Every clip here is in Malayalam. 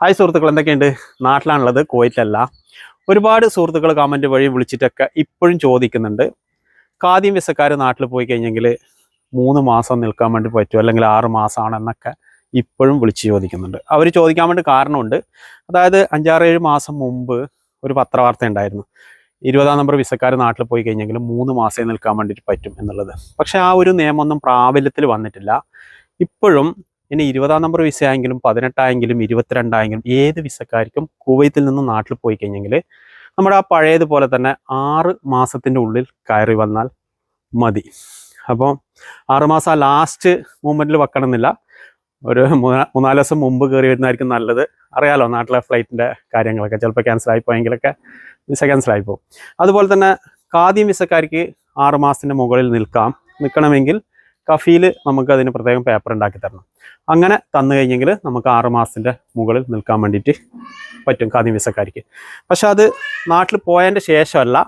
ഹായ് സുഹൃത്തുക്കൾ എന്തൊക്കെയുണ്ട്? നാട്ടിലാണുള്ളത് കുവൈറ്റല്ല. ഒരുപാട് സുഹൃത്തുക്കൾ കമന്റ് വഴി വിളിച്ചിട്ടൊക്കെ ഇപ്പോഴും ചോദിക്കുന്നുണ്ട്. കാദ്യം വിസക്കാർ നാട്ടിൽ പോയി കഴിഞ്ഞെങ്കിൽ മൂന്ന് മാസം നിൽക്കാൻ വേണ്ടി പറ്റുമോ? അല്ലെങ്കിൽ ആറ് മാസമാണെന്നൊക്കെ ഇപ്പോഴും വിളിച്ച് ചോദിക്കുന്നുണ്ട്. അവർ ചോദിക്കാൻ വേണ്ടി കാരണമുണ്ട്. അതായത് അഞ്ചാറേഴ് മാസം മുമ്പ് ഒരു പത്രവാർത്ത ഉണ്ടായിരുന്നു. ഇരുപതാം നമ്പർ വിസക്കാർ നാട്ടിൽ പോയി കഴിഞ്ഞെങ്കിൽ മൂന്ന് മാസമേ നിൽക്കാൻ വേണ്ടിയിട്ട് പറ്റും എന്നുള്ളത്. പക്ഷേ ആ ഒരു നിയമമൊന്നും പ്രാബല്യത്തിൽ വന്നിട്ടില്ല. ഇപ്പോഴും ഇനി ഇരുപതാം നമ്പർ വിസ ആയെങ്കിലും പതിനെട്ടായെങ്കിലും ഇരുപത്തിരണ്ടായെങ്കിലും ഏത് വിസക്കാർക്കും കുവൈത്തിൽ നിന്ന് നാട്ടിൽ പോയി കഴിഞ്ഞെങ്കിൽ നമ്മുടെ ആ പഴയതുപോലെ തന്നെ ആറ് മാസത്തിന്റെ ഉള്ളിൽ കയറി വന്നാൽ മതി. അപ്പോൾ ആറുമാസം ആ ലാസ്റ്റ് മൂമെന്റിൽ വെക്കണമെന്നില്ല. ഒരു മൂന്നാ- മൂന്നാൽ ദിവസം മുമ്പ് കയറി വരുന്നതായിരിക്കും നല്ലത്. അറിയാലോ നാട്ടിലെ ഫ്ലൈറ്റിന്റെ കാര്യങ്ങളൊക്കെ. ചിലപ്പോൾ ക്യാൻസൽ ആയി പോയെങ്കിലൊക്കെ വിസ ക്യാൻസൽ ആയി പോകും. അതുപോലെ തന്നെ കാദ്യം വിസക്കാർക്ക് ആറ് മാസത്തിന്റെ മുകളിൽ നിൽക്കാം. നിൽക്കണമെങ്കിൽ കഫീൽ നമുക്ക് അതിന് പ്രത്യേകം പേപ്പർ ഉണ്ടാക്കി തരണം. അങ്ങനെ തന്നു കഴിഞ്ഞെങ്കിൽ നമുക്ക് ആറ് മാസത്തിന്റെ മുകളിൽ നിൽക്കാൻ വേണ്ടിയിട്ട് പറ്റും കാദ്യം വിസക്കാർക്ക് പക്ഷെ അത് നാട്ടിൽ പോയതിന്റെ ശേഷമല്ല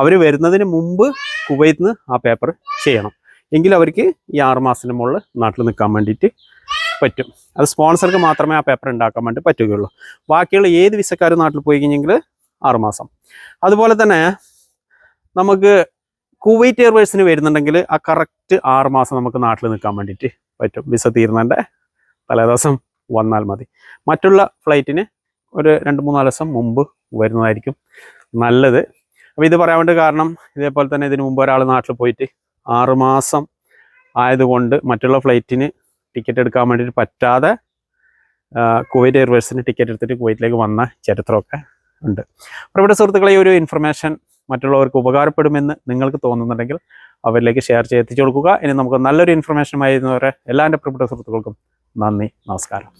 അവർ വരുന്നതിന് മുമ്പ് കുവൈത്തിൽ നിന്ന് ആ പേപ്പർ ചെയ്യണം. എങ്കിൽ അവർക്ക് ഈ ആറ് മാസത്തിന് മുകളിൽ നാട്ടിൽ നിൽക്കാൻ വേണ്ടിയിട്ട് പറ്റും. അത് സ്പോൺസർക്ക് മാത്രമേ ആ പേപ്പർ ഉണ്ടാക്കാൻ വേണ്ടി പറ്റുകയുള്ളൂ. ബാക്കിയുള്ള ഏത് വിസക്കാർ നാട്ടിൽ പോയി കഴിഞ്ഞെങ്കിൽ ആറുമാസം അതുപോലെ തന്നെ നമുക്ക് കുവൈറ്റ് എയർവേഴ്സിന് വരുന്നുണ്ടെങ്കിൽ ആ കറക്റ്റ് ആറ് മാസം നമുക്ക് നാട്ടിൽ നിൽക്കാൻ വേണ്ടിയിട്ട് പറ്റും. വിസ തീരുന്നതിന്റെ തലേദിവസം വന്നാൽ മതി. മറ്റുള്ള ഫ്ലൈറ്റിന് ഒരു രണ്ട് മൂന്നാൽ ദിവസം മുമ്പ് വരുന്നതായിരിക്കും നല്ലത്. അപ്പോൾ ഇത് പറയാൻ വേണ്ടി കാരണം ഇതേപോലെ തന്നെ ഇതിന് മുമ്പ് ഒരാൾ നാട്ടിൽ പോയിട്ട് ആറ് മാസം ആയതുകൊണ്ട് മറ്റുള്ള ഫ്ലൈറ്റിന് ടിക്കറ്റ് എടുക്കാൻ വേണ്ടിയിട്ട് പറ്റാതെ കുവൈറ്റ് എയർവേഴ്സിന് ടിക്കറ്റ് എടുത്തിട്ട് കുവൈറ്റിലേക്ക് വന്ന ചരിത്രമൊക്കെ ഉണ്ട്. അപ്പോൾ ഇവിടെ സുഹൃത്തുക്കളെ ഒരു ഇൻഫർമേഷൻ മറ്റുള്ളവർക്ക് ഉപകാരപ്പെടുമെന്ന് നിങ്ങൾക്ക് തോന്നുന്നുണ്ടെങ്കിൽ അവരിലേക്ക് ഷെയർ ചെയ്ത് എത്തിച്ചു കൊടുക്കുക. ഇനി നമുക്ക് നല്ലൊരു ഇൻഫർമേഷനുമായി എന്റെ പ്രിയപ്പെട്ട സുഹൃത്തുക്കൾക്കും നന്ദി നമസ്കാരം.